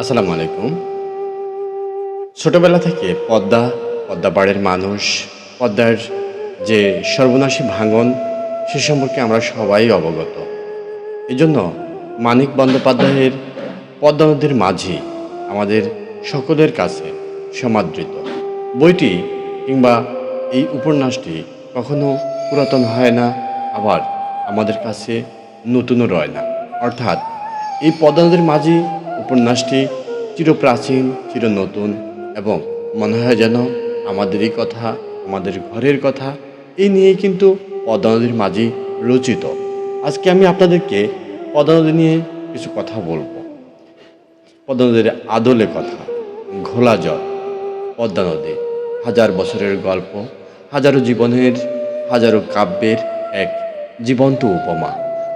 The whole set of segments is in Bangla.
আসসালামু আলাইকুম। ছোটবেলা থেকে পদ্মা পদ্মাপাড়ের মানুষ, পদ্মার যে সর্বনাশী ভাঙন, সে সম্পর্কে আমরা সবাই অবগত। এজন্য মানিক বন্দ্যোপাধ্যায়ের পদ্মা নদীর মাঝি আমাদের সকলের কাছে সমাদৃত। বইটি কিংবা এই উপন্যাসটি কখনো পুরাতন হয় না, আবার আমাদের কাছে নতুনও রয় না। অর্থাৎ এই পদ্মা নদীর মাঝি উপন্যাসটি চিরপ্রাচীন চির নতুন এবং মনে হয় যেন আমাদেরই কথা, আমাদের ঘরের কথা, এই নিয়েই কিন্তু পদ্মা নদীর মাঝি রচিত। আজকে আমি আপনাদেরকে পদ্মা নিয়ে কিছু কথা বলব। পদ্মা নদীর আদলে কথা, ঘোলা জল, পদ্মা নদী, হাজার বছরের গল্প, হাজারো জীবনের, হাজারো কাব্যের এক জীবন্ত উপমা।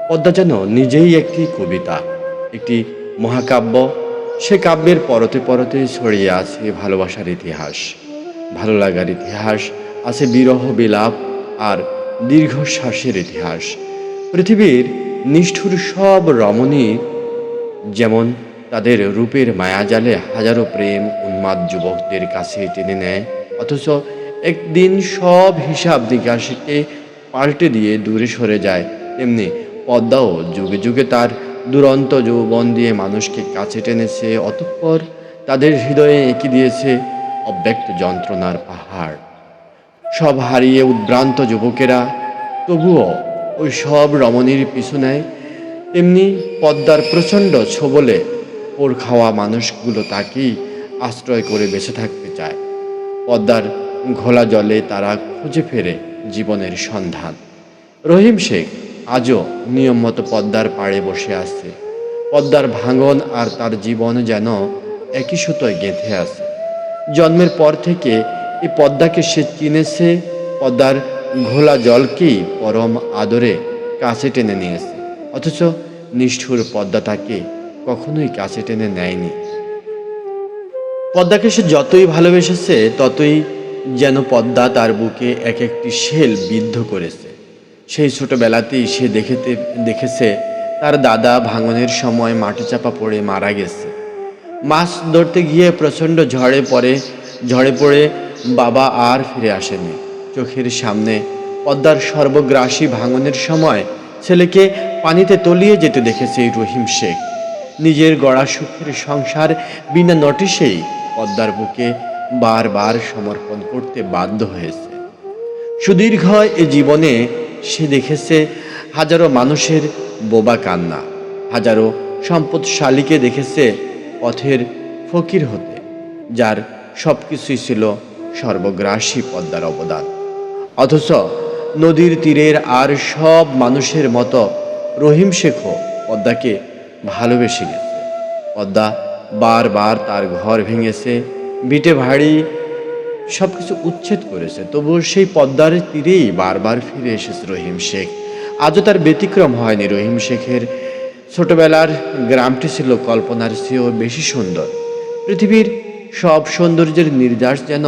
পদ্মা যেন নিজেই একটি কবিতা, একটি মহাকাব্য। সে কাব্যের পরতে পরতে ছড়িয়ে আছে ভালোবাসার ইতিহাস। ভালো লাগার ইতিহাস আছে বিরহ বিলাপ আর দীর্ঘশ্বাসের ইতিহাস। পৃথিবীর নিষ্ঠুর সব রমণী যেমন তাদের রূপের মায়াজালে হাজারো প্রেম উন্মাদ যুবকদের কাছে টেনে নেয়, অথচ একদিন সব হিসাব নিকাশকে পাল্টে দিয়ে দূরে সরে যায়, তেমনি পদ্মাও যুগে যুগে তার দুরন্ত যৌবন দিয়ে মানুষকে কাছে টেনেছে, অতঃপর তাদের হৃদয়ে এঁকে দিয়েছে অব্যক্ত যন্ত্রণার পাহাড়। সব হারিয়ে উদ্ভ্রান্ত যুবকেরা, তবুও ওই সব রমণীর পিছু নেয় তেমনি পদ্মার প্রচণ্ড ছোবলে ওর খাওয়া মানুষগুলো তাকেই আশ্রয় করে বেঁচে থাকতে চায়। পদ্মার ঘোলা জলে তারা খুঁজে ফেরে জীবনের সন্ধান। রহিম শেখ আজও নিয়ম মতো পদ্মার পাড়ে বসে আছে। পদ্মার ভাঙন আর তার জীবন যেন একই সুতোয় গেঁথে আছে। জন্মের পর থেকে এই পদ্মাকে সে চিনেছে, পদ্মার ঘোলা জলকেই পরম আদরে কাছে টেনে নিয়েছে। অথচ নিষ্ঠুর পদ্মা তাকে কখনোই কাছে টেনে নেয়নি। পদ্মাকে সে যতই ভালোবেসেছে, ততই যেন পদ্মা তার বুকে এক একটি শেল বিদ্ধ করেছে। সেই ছোটবেলাতেই সে দেখেতে, দেখেছে তার দাদা ভাঙনের সময় মাটি চাপা পড়ে মারা গেছে। মাছ ধরতে গিয়ে প্রচণ্ড ঝড়ে পড়ে ঝড়ে পড়ে বাবা আর ফিরে আসেনি চোখের সামনে পদ্মার সর্বগ্রাসী ভাঙনের সময় ছেলেকে পানিতে তলিয়ে যেতে দেখেছে রহিম শেখ। নিজের গড়া সুখের সংসার বিনা নোটিশেই পদ্মার বুকে বারবার সমর্পণ করতে বাধ্য হয়েছে। সুদীর্ঘ এ জীবনে সে দেখেছে হাজারো মানুষের বোবা কান্না, হাজারো সম্পদশালীকে দেখেছে পথের ফকির হতে, যার সব কিছুই ছিল সর্বগ্রাসী পদ্মার অবদান। অথচ নদীর তীরের আর সব মানুষের মতো রহিম শেখও পদ্মাকে ভালোবেসে গেছে। পদ্মা বারবার তার ঘর ভেঙেছে, বিটে ভারী সব কিছু উচ্ছেদ করেছে। তবুও সেই পদ্মার তীরেই বারবার ফিরে এসেছে রহিম শেখ। আজও তার ব্যতিক্রম হয়নি রহিম শেখের। ছোটবেলার গ্রামটি ছিল কল্পনার চেয়েও বেশি সুন্দর। পৃথিবীর সব সৌন্দর্যের নির্যাস যেন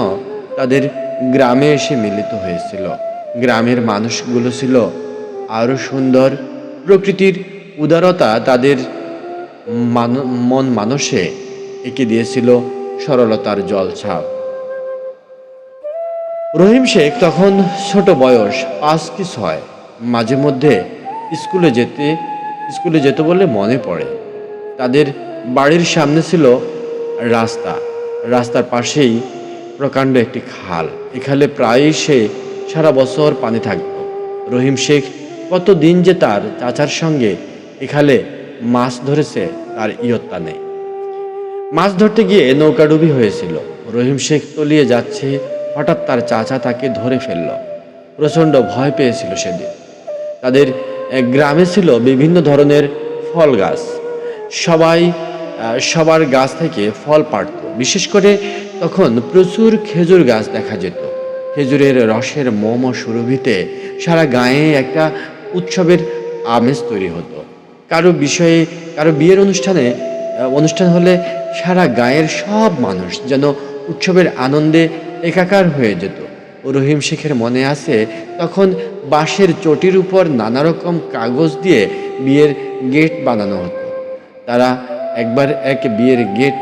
তাদের গ্রামে এসে মিলিত হয়েছিল। গ্রামের মানুষগুলো ছিল আরও সুন্দর। প্রকৃতির উদারতা তাদের মান- মন মানসে এঁকে দিয়েছিল সরলতার জলছাপ। রহিম শেখ তখন ছোট বয়স পাঁচ কি ছয় মাঝে মধ্যে স্কুলে যেতে স্কুলে যেতে বলে মনে পড়ে। তাদের বাড়ির সামনে ছিল রাস্তা। রাস্তার পাশেই প্রকাণ্ড একটি খাল। এখানে প্রায়ই সে সারা বছর পানি থাকত। রহিম শেখ কত দিন যে তার চাচার সঙ্গে এখানে মাছ ধরেছে, তার ইয়ত্তা নেই। মাছ ধরতে গিয়ে নৌকাডুবি হয়েছিল। রহিম শেখ তলিয়ে যাচ্ছে হঠাৎ তার চাচা তাকে ধরে ফেলল। প্রচণ্ড ভয় পেয়েছিল সেদিন। তাদের গ্রামে ছিল বিভিন্ন ধরনের ফল গাছ। সবাই সবার গাছ থেকে ফল পাড়ত। বিশেষ করে তখন প্রচুর খেজুর গাছ দেখা যেত। খেজুরের রসের মোম সুরভিতে সারা গায়ে একটা উৎসবের আমেজ তৈরি হতো। কারও বিষয়ে, কারও বিয়ের অনুষ্ঠানে অনুষ্ঠান হলে সারা গায়ের সব মানুষ যেন উৎসবের আনন্দে একাকার হয়ে যেত। রহিম শেখের মনে আছে, তখন বাঁশের চটির উপর নানা রকম কাগজ দিয়ে বিয়ের গেট বানানো হতো। তারা একবার এক বিয়ের গেট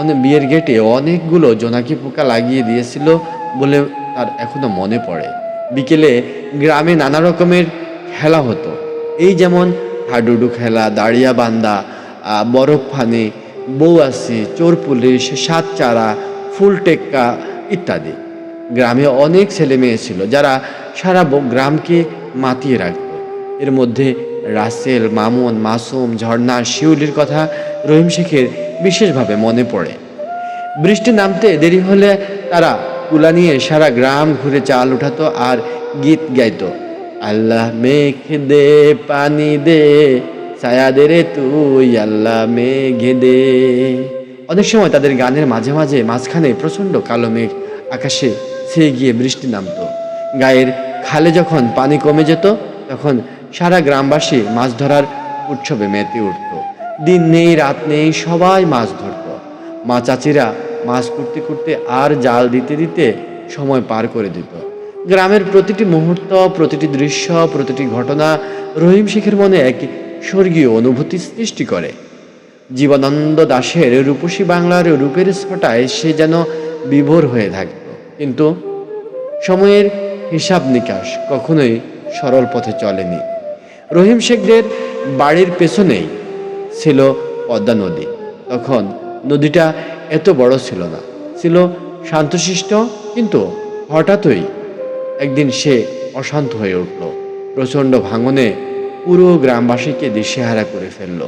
অনেক বিয়ের গেটে অনেকগুলো জোনাকি পোকা লাগিয়ে দিয়েছিল বলে তার এখনও মনে পড়ে। বিকেলে গ্রামে নানা রকমের খেলা হতো। এই যেমন হাডুডু খেলা, দাঁড়িয়া বান্দা বরফ ফানি বৌয়াসি চোর পুলিশ, সাত চারা, ফুল টেক্কা ইত্যাদি। গ্রামে অনেক ছেলে মেয়ে ছিল যারা সারা গ্রামকে মাতিয়ে রাখত। এর মধ্যে রাসেল, মামুন, মাসুম, ঝর্ণা, শিউলির কথা রহিম শেখের বিশেষভাবে মনে পড়ে। বৃষ্টি নামতে দেরি হলে তারা কুলা নিয়ে সারা গ্রাম ঘুরে চাল উঠাতো আর গীত গাইতো। আল্লাহ মেঘ দে, পানি দে, ছায়া দে রে তুই, আল্লাহ মেঘে দে। অনেক সময় তাদের গানের মাঝে মাঝে মাঝখানে প্রচণ্ড কালো মেঘ আকাশে ছেয়ে গিয়ে বৃষ্টি নামতো। গায়ের খালে যখন পানি কমে যেত, তখন সারা গ্রামবাসী মাছ ধরার উৎসবে মেতে উঠত। দিন নেই, রাত নেই, সবাই মাছ ধরত। মা চাচিরা মাছ করতে করতে আর জাল দিতে দিতে সময় পার করে দিত। গ্রামের প্রতিটি মুহূর্ত, প্রতিটি দৃশ্য, প্রতিটি ঘটনা রহিম শেখের মনে এক স্বর্গীয় অনুভূতি সৃষ্টি করে। জীবনানন্দ দাশের রূপসী বাংলার রূপের স্ফটায় সে যেন বিভোর হয়ে থাকত কিন্তু সময়ের হিসাব নিকাশ কখনোই সরল পথে চলেনি। রহিম শেখদের বাড়ির পেছনেই ছিল পদ্মা নদী। তখন নদীটা এত বড় ছিল না। ছিল শান্তশিষ্ট, কিন্তু হঠাৎই একদিন সে অশান্ত হয়ে উঠল। প্রচণ্ড ভাঙনে পুরো গ্রামবাসীকে দিশেহারা করে ফেলল।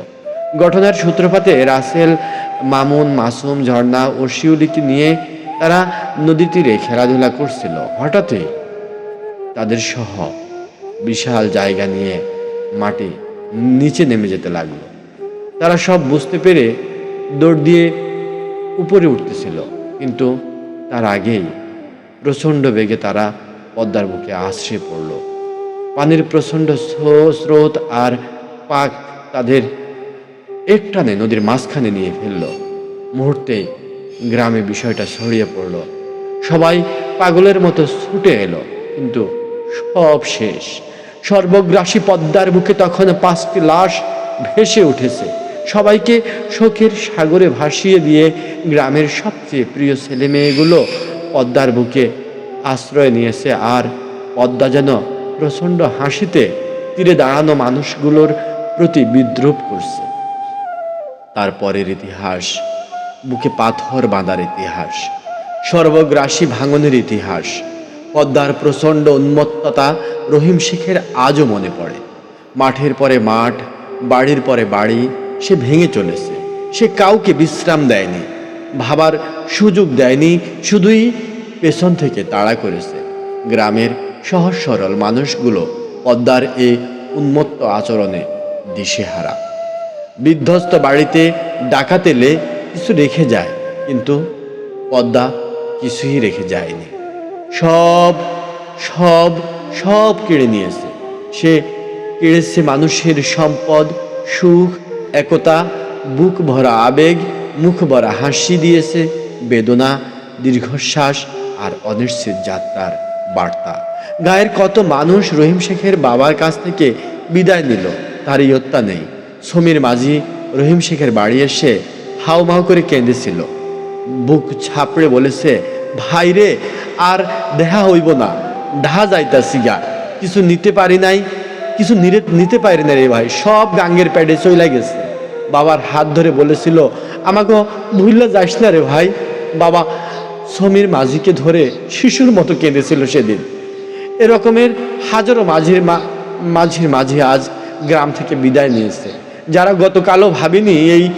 ঘটনার সূত্রপাতে রাসেল, মামুন, মাসুম, ঝর্ণা ও শিউলিকে নিয়ে তারা নদী তীরে খেলাধুলা করছিল। হঠাৎই তাদের সহ বিশাল জায়গা নিয়ে মাটি নিচে নেমে যেতে লাগল। তারা সব বুঝতে পেরে দৌড় দিয়ে উপরে উঠতেছিল, কিন্তু তার আগেই প্রচণ্ড বেগে তারা পদ্মার বুকে আশ্রে পড়ল। পানির প্রচণ্ড স্রো- স্রোত আর পাক তাদের একটানে নদীর মাঝখানে নিয়ে ফেলল। মুহূর্তে গ্রামে বিষয়টা ছড়িয়ে পড়ল। সবাই পাগলের মতো ছুটে এলো, কিন্তু সব শেষ। সর্বগ্রাসী পদ্মার বুকে তখন পাঁচটি লাশ ভেসে উঠেছে। সবাইকে শোকের সাগরে ভাসিয়ে দিয়ে গ্রামের সবচেয়ে প্রিয় ছেলে মেয়েগুলো পদ্মার বুকে আশ্রয় নিয়েছে আর পদ্মা যেন প্রচণ্ড হাসিতে তীরে দাঁড়ানো মানুষগুলোর প্রতি বিদ্রুপ করছে। তারপরের ইতিহাস, বুকে পাথর বাঁধার ইতিহাস, সর্বগ্রাসী ভাঙনের ইতিহাস, পদ্মার প্রচণ্ড উন্মত্ততা রহিম শেখের আজও মনে পড়ে। মাঠের পরে মাঠ, বাড়ির পরে বাড়ি, সে ভেঙে চলেছে। সে কাউকে বিশ্রাম দেয়নি, ভাবার সুযোগ দেয়নি, শুধুই পেছন থেকে তাড়া করেছে। গ্রামের সহজ সরল মানুষগুলো পদ্মার এই উন্মত্ত আচরণে দিশেহারা। বিধ্বস্ত বাড়িতে ডাকাত এলে কিছু রেখে যায়, কিন্তু পদ্মা কিছুই রেখে যায়নি। সব সব সব কেড়ে নিয়েছে। সে কেড়েছে মানুষের সম্পদ, সুখ, একতা, বুক ভরা আবেগ, মুখ ভরা হাসি দিয়েছে, বেদনা, দীর্ঘশ্বাস আর অনিশ্চিত যাত্রার বার্তা। গায়ের কত মানুষ রহিম শেখের বাবার কাছ থেকে বিদায় নিল তার ইয়ত্তা নেই। সমীর মাঝি রহিম শেখের বাড়ি এসে হাউমাউ করে কেঁদেছিল। বুক ছাপড়ে বলেছে, ভাই রে, আর দেখা হইব না। ঢা যাইতাছি গা। কিছু নিতে পারি নাই, কিছু নিতে পারি না রে ভাই। সব গাঙ্গের প্যাডে চইলা গেছে। বাবার হাত ধরে বলেছিল আমাকে ভুললে যাস না রে ভাই। বাবা সমীর মাঝিকে ধরে শিশুর মতো কেঁদেছিল সেদিন। এরকমের হাজারো মাঝির মা- মাঝির মাঝি আজ গ্রাম থেকে বিদায় নিয়েছে। যারা গতকালও ভাবেনি এই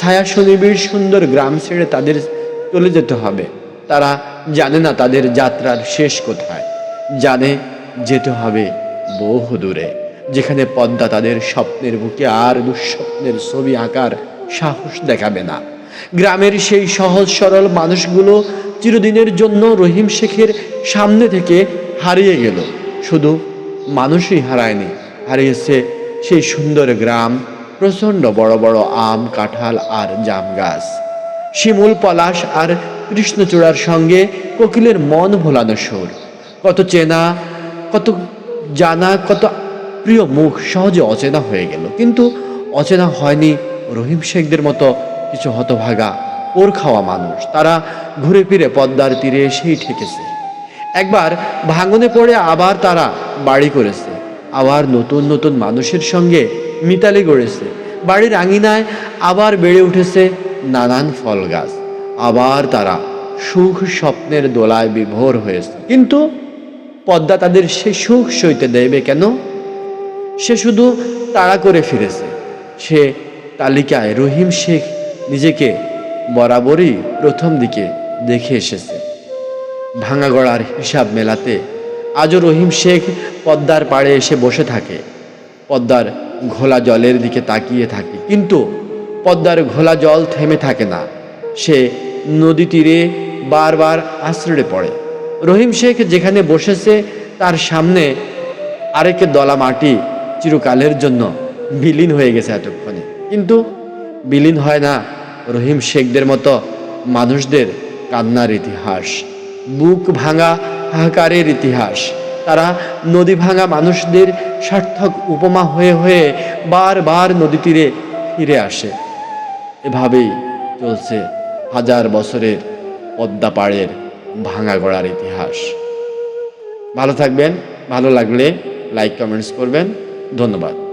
ছায়া সুনিবিড় সুন্দর গ্রাম ছেড়ে তাদের চলে যেতে হবে। তারা জানে না তাদের যাত্রার শেষ কোথায়। জানে যেতে হবে বহু দূরে যেখানে পদ্মা তাদের স্বপ্নের বুকে আর দুঃস্বপ্নের ছবি আঁকার সাহস দেখাবে না। গ্রামের সেই সহজ সরল মানুষগুলো চিরদিনের জন্য রহিম শেখের সামনে থেকে হারিয়ে গেল। শুধু মানুষই হারায়নি, হারিয়েছে সেই সুন্দর গ্রাম প্রচণ্ড বড় বড় আম, কাঁঠাল আর জাম গাছ। শিমুল পলাশ আর কৃষ্ণচূড়ার সঙ্গে কোকিলের মন ভোলানো সুর। কত চেনা, কত জানা, কত প্রিয় মুখ সহজে অচেনা হয়ে গেল। কিন্তু অচেনা হয়নি রহিম শেখদের মতো কিছু হতভাগা ওর খাওয়া মানুষ। তারা ঘুরে ফিরে পদ্মার তীরে এসেই ঠেকেছে। একবার ভাঙনে পড়ে আবার তারা বাড়ি করেছে। আবার নতুন নতুন মানুষের সঙ্গে মিতালি গড়েছে। বাড়ির আঙিনায় আবার বেড়ে উঠেছে নানান ফল গাছ। আবার তারা সুখ স্বপ্নের দোলায় বিভোর হয়েছে। কিন্তু পদ্মা তাদের সে সুখ সইতে দেবে কেন? সে শুধু তাড়া করে ফিরেছে। সে তালিকায় রহিম শেখ নিজেকে বরাবরই প্রথম দিকে দেখে এসেছে। ভাঙাগড়ার হিসাব মেলাতে আজও রহিম শেখ পদ্মার পাড়ে এসে বসে থাকে। পদ্মার ঘোলা জলের দিকে তাকিয়ে থাকে। কিন্তু পদ্মার ঘোলা জল থেমে থাকে না। সে নদী তীরে বারবার আশ্রয়ে পড়ে। রহিম শেখ যেখানে বসেছে, তার সামনে আরেক দলা মাটি চিরকালের জন্য বিলীন হয়ে গেছে এতক্ষণে। কিন্তু বিলীন হয় না রহিম শেখদের মতো মানুষদের কান্নার ইতিহাস, বুক ভাঙা হাহাকারের ইতিহাস। তারা নদী ভাঙা মানুষদের সার্থক উপমা হয়ে হয়ে বারবার নদী তীরে ফিরে আসে। এভাবেই চলছে হাজার বছরের পদ্মা পাড়ের ভাঙা গড়ার ইতিহাস। ভালো থাকবেন, ভালো লাগলে লাইক কমেন্টস করবেন। ধন্যবাদ।